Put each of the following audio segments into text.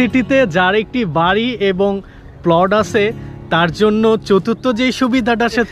সিটিতে যার একটি বাড়ি এবং প্লট আছে তার জন্য চতুর্থ যে সুবিধাটা সে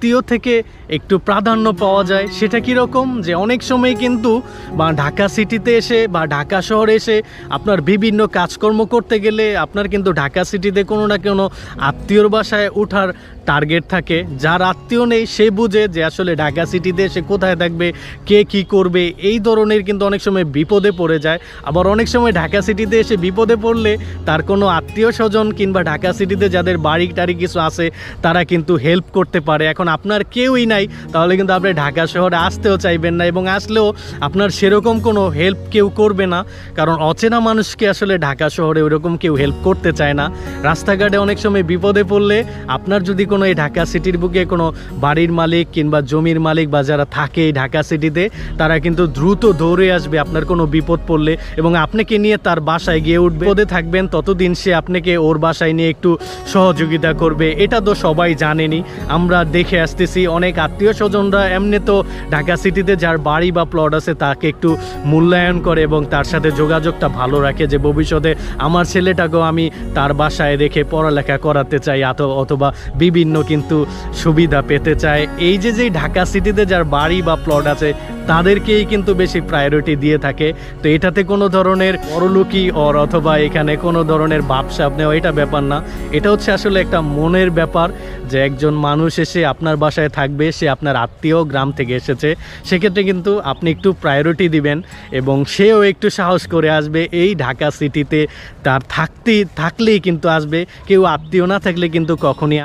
আত্মীয় থেকে একটু প্রাধান্য পাওয়া যায়, সেটা কীরকম? যে অনেক সময় কিন্তু, বা ঢাকা সিটিতে এসে, বা ঢাকা শহরে এসে আপনার বিভিন্ন কাজকর্ম করতে গেলে আপনার কিন্তু ঢাকা সিটিতে কোনো না কোনো আত্মীয়র বাসায় ওঠার টার্গেট থাকে। যার আত্মীয় নেই, সে বুঝে যে আসলে ঢাকা সিটিতে এসে কোথায় থাকবে, কে কি করবে, এই ধরনের কিন্তু অনেক সময় বিপদে পড়ে যায়। আবার অনেক সময় ঢাকা সিটিতে এসে বিপদে পড়লে তার কোনো আত্মীয় স্বজন কিংবা ঢাকা সিটিতে যাদের বাড়ি টাড়ি কিছু আছে, তারা কিন্তু হেল্প করতে পারে। এখন আপনার কেউই নাই, তাহলে কিন্তু আপনি ঢাকা শহরে আসতেও চাইবেন না এবং আসলেও আপনার সেরকম কোনো হেল্প কেউ করবে না, কারণ অচেনা মানুষকে আসলে ঢাকা শহরে ওরকম কেউ হেল্প করতে চায় না। রাস্তাঘাটে অনেক সময় বিপদে পড়লে আপনার যদি কোনো এই ঢাকা সিটির বুকে কোনো বাড়ির মালিক কিংবা জমির মালিক বা যারা থাকে এই ঢাকা সিটিতে তারা কিন্তু দ্রুত দৌড়ে আসবে, আপনার কোনো বিপদ পড়লে এবং আপনাকে নিয়ে তার বাসায় গিয়ে উঠবে। বিপদে থাকবেন, ততদিন সে আপনাকে ওর বাসায় নিয়ে একটু সহযোগিতা করবে, এটা তো সবাই জানেনি। আমরা দেখে আসতেছি। অনেক আত্মীয় স্বজনরা এমনি তো ঢাকা সিটিতে যার বাড়ি বা প্লট আছে তাকে একটু মূল্যায়ন করে এবং তার সাথে যোগাযোগটা ভালো রাখে যে ভবিষ্যতে আমার ছেলেটাকেও আমি তার বাসায় রেখে পড়ালেখা করাতে চাই অথবা বিভিন্ন কিন্তু সুবিধা পেতে চায় এই যে যে ঢাকা সিটিতে যার বাড়ি বা প্লট আছে তাদেরকেই কিন্তু বেশি প্রায়োরিটি দিয়ে থাকে। তো এটাতে কোনো ধরনের পরলুকি অর অথবা এখানে কোনো ধরনের ভাবসাব নেওয়া এটা ব্যাপার না। এটা হচ্ছে আসলে একটা মনের ব্যাপার যে একজন মানুষ এসে আপনার বাসায় থাকবে, সে আপনার আত্মীয় গ্রাম থেকে এসেছে, সেক্ষেত্রে কিন্তু আপনি একটু প্রায়োরিটি দিবেন এবং সেও একটু সাহস করে আসবে। এই ঢাকা সিটিতে তার থাকতেই থাকলেই কিন্তু আসবে। কেউ আত্মীয় না থাকলে কিন্তু কখনই